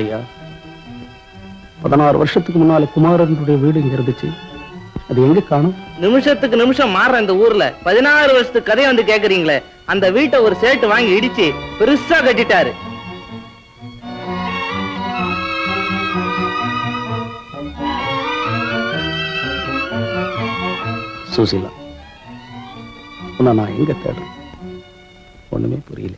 ஐயா பதினாறு வருஷத்துக்கு முன்னால குமாரனுடைய வீடு இங்க இருந்துச்சு. அது எங்க காணும்? நிமிஷத்துக்கு நிமிஷம் மாறுற இந்த ஊர்ல. பதினாறு வருஷத்துக்கு கதையை வந்து கேக்குறீங்களே. அந்த வீட்டை ஒரு சேட்டு வாங்கி இடிச்சு பெருசா கட்டிட்டாரு. சுசீலா உன்னை நான் எங்க தேடுறேன்? ஒண்ணுமே புரியல.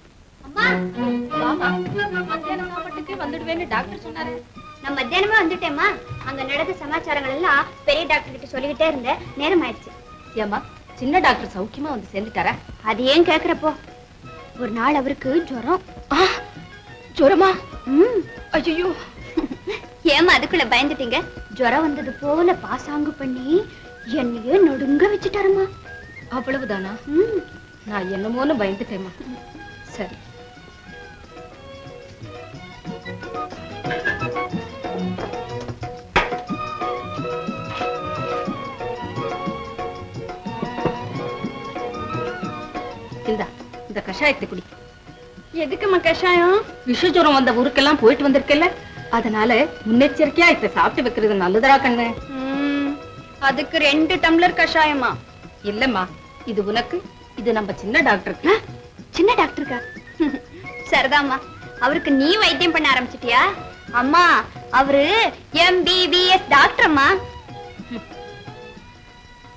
மத்தியானம் சாப்பாட்டுக்கு வந்துடுவேன்னு டாக்டர் சொன்னாரு. நான் மத்தியானமே வந்துட்டேம்மா. அங்க நடந்த சமாச்சாரங்கள் எல்லாம் பெரிய டாக்டர் கிட்ட சொல்லிக்கிட்டே இருந்தேன் நேரம் ஆயிடுச்சு. ஏம்மா சின்ன டாக்டர் சௌக்கியமா வந்து சேர்ந்துட்டாரா? அது ஏன் கேக்குறப்போ? ஒரு நாள் அவருக்கு ஜுரம். ஜுரமா? ம். ஐயோ ஏமா அதுக்குள்ள பயந்துட்டீங்க? ஜுரம் வந்தது போல பாசாங்கு பண்ணி என்னையே நடுங்க வச்சுட்டாருமா அவ்வளவுதானா? ம். நான் என்னமோன்னு பயந்துட்டேம்மா. சரி. இந்தா இந்த கஷாயத்தை குடி. எதுக்குமா கஷாயம்? விஷஜுரம் வந்த ஊருக்கெல்லாம் போயிட்டு வந்திருக்கல அதனால முன்னெச்சரிக்கையா இத சாப்பிட்டு வைக்கிறது நல்லதா கண்ணு. அதுக்கு ரெண்டு டம்ளர் கஷாயமா? இல்லம்மா இது உனக்கு இது நம்ம சின்ன டாக்டருக்கு சின்ன டாக்டருக்கா? சரிதாம்மா அவருக்கு நீ வைத்தியம் பண்ண ஆரம்பிச்சிட்டியா? அம்மா அவரு எம்பிபிஎஸ் டாக்டர் அம்மா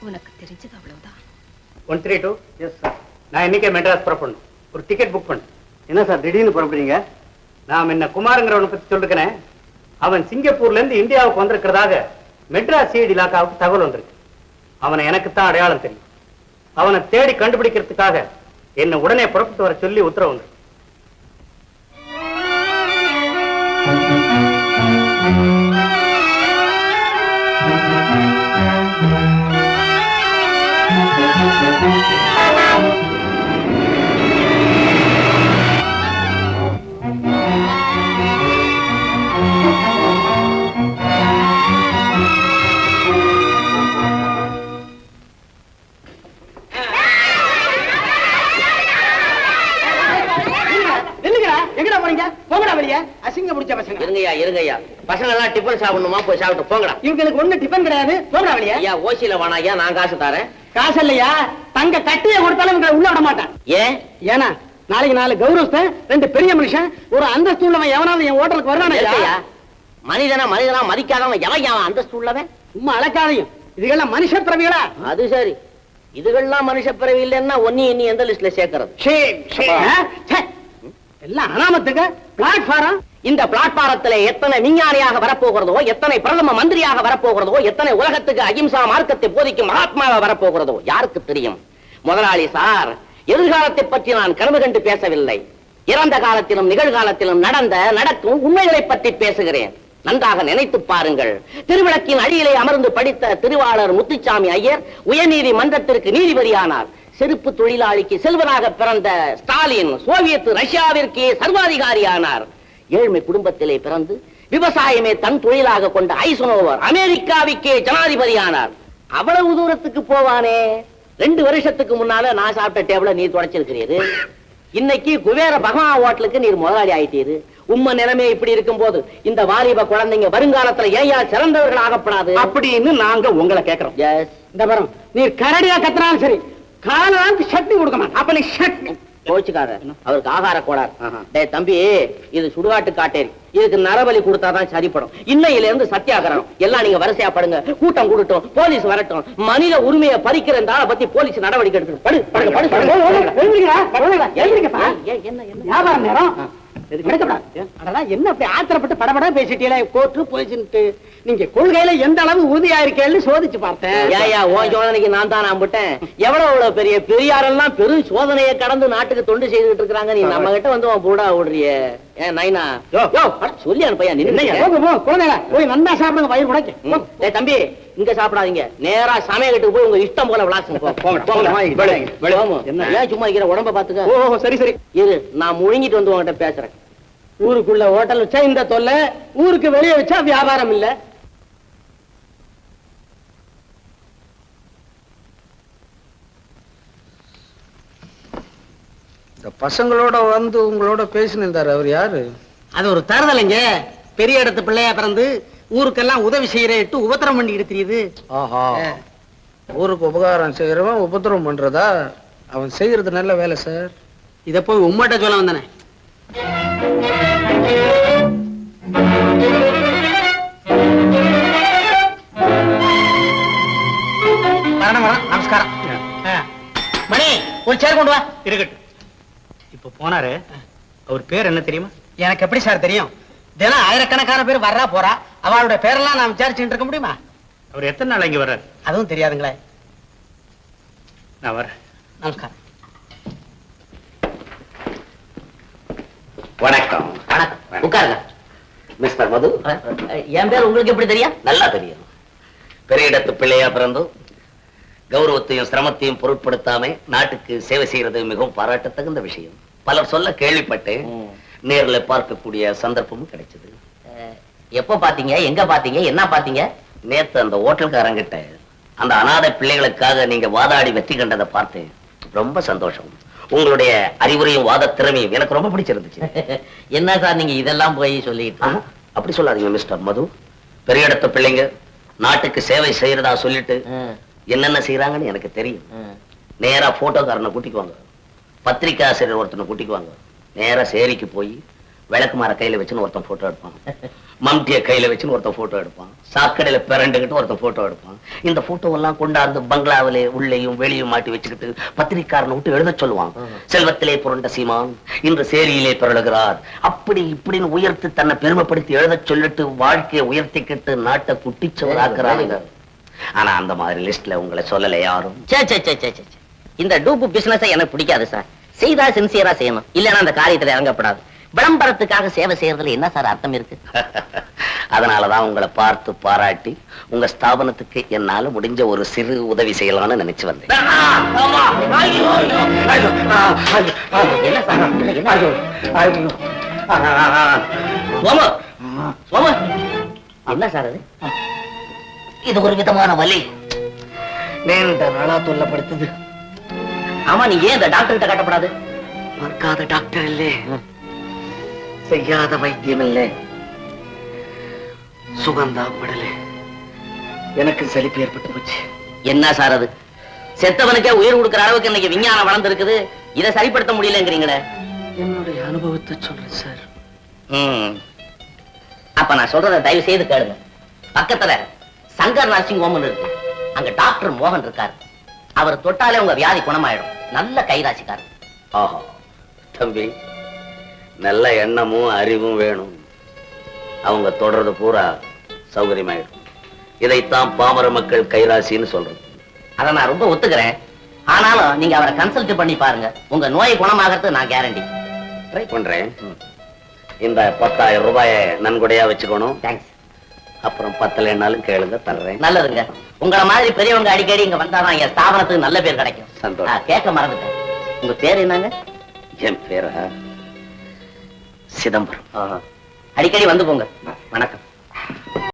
உனக்கு தெரிஞ்சது அவ்வளவுதான். One three two yes sir. நான் இன்னைக்கே மெட்ராஸ் புறப்படணும். ஒரு டிக்கெட் புக் பண்ணு என்ன சார் திடீர்னு புறப்படுறீங்க? நான் என்ன குமாருங்கிறவனை பத்தி சொல்லிருக்கிறேன் அவன் சிங்கப்பூர்ல இருந்து இந்தியாவுக்கு வந்திருக்கிறதாக மெட்ராஸ் சிஐடி இலாக்காவுக்கு தகவல் வந்திருக்கு. அவனை எனக்கு தான் அடையாளம் தெரியும். அவனை தேடி கண்டுபிடிக்கிறதுக்காக என்னை உடனே புறப்பட்டு வர சொல்லி உத்தரவு வந்திருக்கு. You. போறீங்க? போங்கடா வெளிய. அசிங்க பிடிச்ச பசங்க. இருங்கய்யா இருங்கய்யா. பசங்க எல்லாம் டிஃபன் சாப்பிடணுமா? போய் சாப்பிட்டு போங்கடா. இவங்களுக்கு ஒண்ணு டிபன் கிடையாது. போங்கடா வெளிய. ஐயா ஓசியில வேணா. ஐயா நான் காசு தரேன். காசு இல்லையா? தங்க கட்டிய கொடுத்தாலும் இவங்களை உள்ள விட மாட்டான். ஏன்? ஏன்னா நாளைக்கு நாலு கௌரவத்தை ரெண்டு பெரிய மனுஷன் ஒரு அந்தஸ்து உள்ளவன் எவனாவது என் ஹோட்டலுக்கு வர்றானயா மனிதனா மனிதனா மதிக்காதவன் எவன் அவன் அந்தஸ்து உள்ளவன்? சும்மா அழக்காதையும் இதுகெல்லாம் மனுஷ பிறவிகளா? அது சரி. இதுகள்லாம் மனுஷ பிறவி இல்லைன்னா ஒன்னி இன்னி எந்த லிஸ்ட்ல சேர்க்கறது. எல்லாம் அனாமத்துக்கு பிளாட்ஃபாரம் இந்த பிளாட்பாரத்துல எத்தனை விஞ்ஞானியாக வரப்போகிறதோ எத்தனை பிரதம மந்திரியாக வரப்போகிறதோ எத்தனை உலகத்துக்கு அகிம்சா மார்க்கத்தை போதிக்கும் மகாத்மாவா வரப்போகிறதோ யாருக்கு தெரியும்? முதலாளி சார் எதிர்காலத்தை பற்றி நான் கனவு கண்டு பேசவில்லை. இறந்த காலத்திலும் நிகழ்காலத்திலும் நடந்த நடக்கும் உண்மைகளை பற்றி பேசுகிறேன். நன்றாக நினைத்து பாருங்கள். திருவிளக்கின் அடியிலே அமர்ந்து படித்த திருவாளர் முத்துச்சாமி ஐயர் உயர்நீதி மன்றத்திற்கு நீதிபதியானார். செருப்பு தொழிலாளிக்கு செல்வனாக பிறந்த ஸ்டாலின் சோவியத் ரஷ்யாவிற்கு சர்வாதிகாரியானார். ஏழ்மை குடும்பத்திலே பிறந்து விவசாயமே தன் தொழிலாக கொண்ட ஐசனோவர் அமெரிக்காவுக்கே ஜனாதிபதியானார். அவ்வளவு தூரத்துக்கு போவானே. ரெண்டு வருஷத்துக்கு முன்னால நான் சாப்பிட்ட டேபிள நீர் தொடச்சிருக்கிறீரு. இன்னைக்கு குபேர பகவான் ஹோட்டலுக்கு நீர் முதலாளி ஆயிட்டீரு. உம்ம நிலைமை இப்படி இருக்கும்போது இந்த வாலிப குழந்தைங்க வருங்காலத்துல ஏயா சிறந்தவர்கள் ஆகப்படாது அப்படின்னு நாங்க உங்களை கேக்குறோம். எஸ் இந்த நீர் கரடியா கத்துனாலும் சரி காலாந்து சட்னி கொடுக்க மாட்டேன் அப்ப நீ சட்னி கோச்சுக்காத அவருக்கு ஆகார கோளாறு டேய் தம்பி இது சுடுகாட்டு காட்டேரி இதுக்கு நரபலி கொடுத்தாதான் சரிப்படும் இன்னையில இருந்து சத்தியாகிரகம் எல்லாம் நீங்க வரிசையா படுங்க கூட்டம் கூடட்டும் போலீஸ் வரட்டும் மனித உரிமையை பறிக்கிற இந்த ஆளை பத்தி போலீஸ் நடவடிக்கை எடுக்கணும் படு படுங்க படு படு. என்ன என்ன வியாபார நேரம் என்ன அப்படி ஆத்திரப்பட்டு படபட பேசிட்டீங்களே? கோர்ட்டு போலீஸ்ன்ட்டு. நீங்க கொள்கையில எந்த அளவு உறுதியா இருக்கேன்னு சோதிச்சு பார்த்தேன். ஏயா உன் சோதனைக்கு நான் தான் நம்பிட்டேன் எவ்வளவு எவ்வளவு பெரிய பெரியாரெல்லாம் பெரும் சோதனையை கடந்து நாட்டுக்கு தொண்டு செய்துட்டு இருக்காங்க நீ நம்ம கிட்ட வந்து உன் பூடா ஓடுறிய. ஏன் நைனா. யோ. யோ, சொல்லி அனுப்பையா குழந்தைங்க போய் நல்லா சாப்பிடுங்க வயிறு உடைக்க ம். டேய் தம்பி இங்க சாப்பிடாதீங்க. நேரா சமையலுக்கு போய் உங்க இஷ்டம் போல விளாசுங்க. என்ன? ஏன் சும்மா இருக்கிற உடம்ப பாத்துக்க? ஓ சரி சரி. இரு நான் முழுங்கிட்டு வந்து உங்ககிட்ட பேசுறேன். ஊருக்குள்ள ஹோட்டல் வச்சா இந்த தொல்லை ஊருக்கு வெளியே வச்சா வியாபாரம் இல்ல. இந்த பசங்களோட வந்து உங்களோட பேசினிருந்தாரு அவர் யாரு? அது ஒரு தருதலைங்க. பெரிய இடத்து பிள்ளையா பிறந்து ஊருக்கெல்லாம் உதவி செய்யறேட்டு உபத்திரம் பண்ணிக்கிட்டு தெரியுது. ஆஹா. ஊருக்கு உபகாரம் செய்யறவன் உபத்திரம் பண்றதா? அவன் செய்யறது நல்ல வேலை சார். இத போய் உம்மட்ட சொல்ல வந்தானே. நமஸ்காரம். ஆ. மணி ஒரு சேர் கொண்டு வா. இருக்கட்டும். போனாரு. அவர் பேர் என்ன தெரியுமா? எனக்கு எப்படி சார் தெரியும்? தினம் ஆயிரக்கணக்கான பேர் வர்றா போறா. அவளோட பேரெல்லாம் நான் விசாரிச்சுட்டு இருக்க முடியுமா? அவர் எத்தனை நாள் இங்க வர்றாரு? அதுவும் தெரியாதுங்களே. நான் வரேன் நமஸ்காரம். வணக்கம். வணக்கம். உட்காருங்க. மிஸ்டர் மது என் பேர் உங்களுக்கு எப்படி தெரியும்? நல்லா தெரியும். பெரிய இடத்து பிள்ளையா பிறந்தும் கௌரவத்தையும் சிரமத்தையும் பொருட்படுத்தாம நாட்டுக்கு சேவை செய்யறது மிகவும் பாராட்டத்தகுந்த விஷயம். பலர் சொல்ல கேள்விப்பட்டேன் நேர்ல பார்க்கக்கூடிய சந்தர்ப்பமும் கிடைச்சது. எப்போ பாத்தீங்க? எங்க பாத்தீங்க? என்ன பாத்தீங்க? நேத்து அந்த ஹோட்டல்காரங்கிட்ட அந்த அனாதை பிள்ளைகளுக்காக நீங்க வாதாடி வெற்றி கண்டதை பார்த்தேன் ரொம்ப சந்தோஷம். உங்களுடைய அறிவுரையும் வாத திறமையும் எனக்கு ரொம்ப பிடிச்சிருந்துச்சு. என்ன சார் நீங்க இதெல்லாம் போய் சொல்லிட்டு? அப்படி சொல்லாதீங்க மிஸ்டர் மது. பெரிய இடத்து பிள்ளைங்க நாட்டுக்கு சேவை செய்யறதா சொல்லிட்டு என்னென்ன செய்யறாங்கன்னு எனக்கு தெரியும். நேரா போட்டோக்காரனை கூட்டிக்குவாங்க பத்திரிக்கை ஆசிரியர் ஒருத்தனை கூட்டிக்குவாங்க நேரா சேரிக்கு போய் விளக்கு மாற கையில வச்சுன்னு ஒருத்தன் போட்டோ எடுப்பான். மம்டிய கையில வச்சுன்னு ஒருத்தன் போட்டோ எடுப்பான். சாக்கடையில பிறண்டுகிட்டு ஒருத்தன் போட்டோ எடுப்பான். இந்த போட்டோ எல்லாம் கொண்டாந்து பங்களாவிலே உள்ளேயும் வெளியும் மாட்டி வச்சுக்கிட்டு பத்திரிக்காரனை விட்டு எழுத சொல்லுவான். செல்வத்திலே புரண்ட சீமான் இன்று சேரியிலே பிறழுகிறார் அப்படி இப்படின்னு உயர்த்தி தன்னை பெருமைப்படுத்தி எழுத சொல்லிட்டு வாழ்க்கையை உயர்த்திக்கிட்டு நாட்டை குட்டிச்சவர் ஆக்குறாங்க ஆனா அந்த மாதிரி லிஸ்ட்ல உங்களை சொல்லல யாரும். இந்த டூப்பு பிசினஸ் எனக்கு பிடிக்காது சார் செய்தா சின்சியரா செய்யணும். இல்லைன்னா அந்த காரியத்துல இறங்கப்படாது. விளம்பரத்துக்காக சேவை செய்யறதுல என்ன சார் அர்த்தம் இருக்கு? அதனாலதான் உங்களை பார்த்து பாராட்டி உங்க ஸ்தாபனத்துக்கு என்னால முடிஞ்ச ஒரு சிறு உதவி செய்யலாம்னு நினைச்சு வந்தேன். என்ன சார்? அது? இது ஒரு விதமான வலி. நீண்ட நாளா தொல்லப்படுத்துது. ஆமா நீ ஏன் இந்த டாக்டர் கிட்ட கட்டப்படாது? பார்க்காத டாக்டர் இல்லே. செய்யாத வைத்தியம் இல்லை. சுகந்தாப்படல எனக்கு சலிப்பு ஏற்பட்டு போச்சு. என்ன சார் அது? செத்தவனுக்கே உயிர் கொடுக்கிற அளவுக்கு இன்னைக்கு விஞ்ஞானம் வளர்ந்துருக்குது. இதை சரிப்படுத்த முடியலங்கிறீங்களே. என்னுடைய அனுபவத்தை சொல்றேன் சார். அப்ப நான் சொல்றத தயவு செய்து கேளுங்க. பக்கத்துல சங்கர் நர்சிங் ஹோம்னு இருக்கு. அங்க டாக்டர் மோகன் இருக்காரு. அவர் தொட்டாலே உங்க வியாதி குணமாயிடும். நல்ல கைராசிக்காரர். ஆஹா. தம்பி நல்ல எண்ணமும் அறிவும் வேணும். அவங்க தொடர்றது பூரா சௌகரியமாயிடும். இதைத்தான் பாமர மக்கள் கைராசின்னு சொல்றது. அதை நான் ரொம்ப ஒத்துக்கிறேன். ஆனாலும் நீங்க அவரை கன்சல்ட் பண்ணி பாருங்க. உங்க நோய் குணமாகறது நான் கேரண்டி ட்ரை பண்றேன். இந்த பத்தாயிரம் ரூபாய நன்கொடையா வச்சுக்கணும். தேங்க்ஸ் அப்புறம் பத்தலைன்னாலும் கேளுங்க தர்றேன். நல்லதுங்க. உங்கள மாதிரி பெரியவங்க அடிக்கடி இங்க வந்தாதான் என் ஸ்தாபனத்துக்கு நல்ல பேர் கிடைக்கும். சந்தோஷம். கேட்க மறந்துட்டேன். உங்க பேர் என்னங்க? என் பேரா? சிதம்பரம். அடிக்கடி வந்து போங்க. வணக்கம்.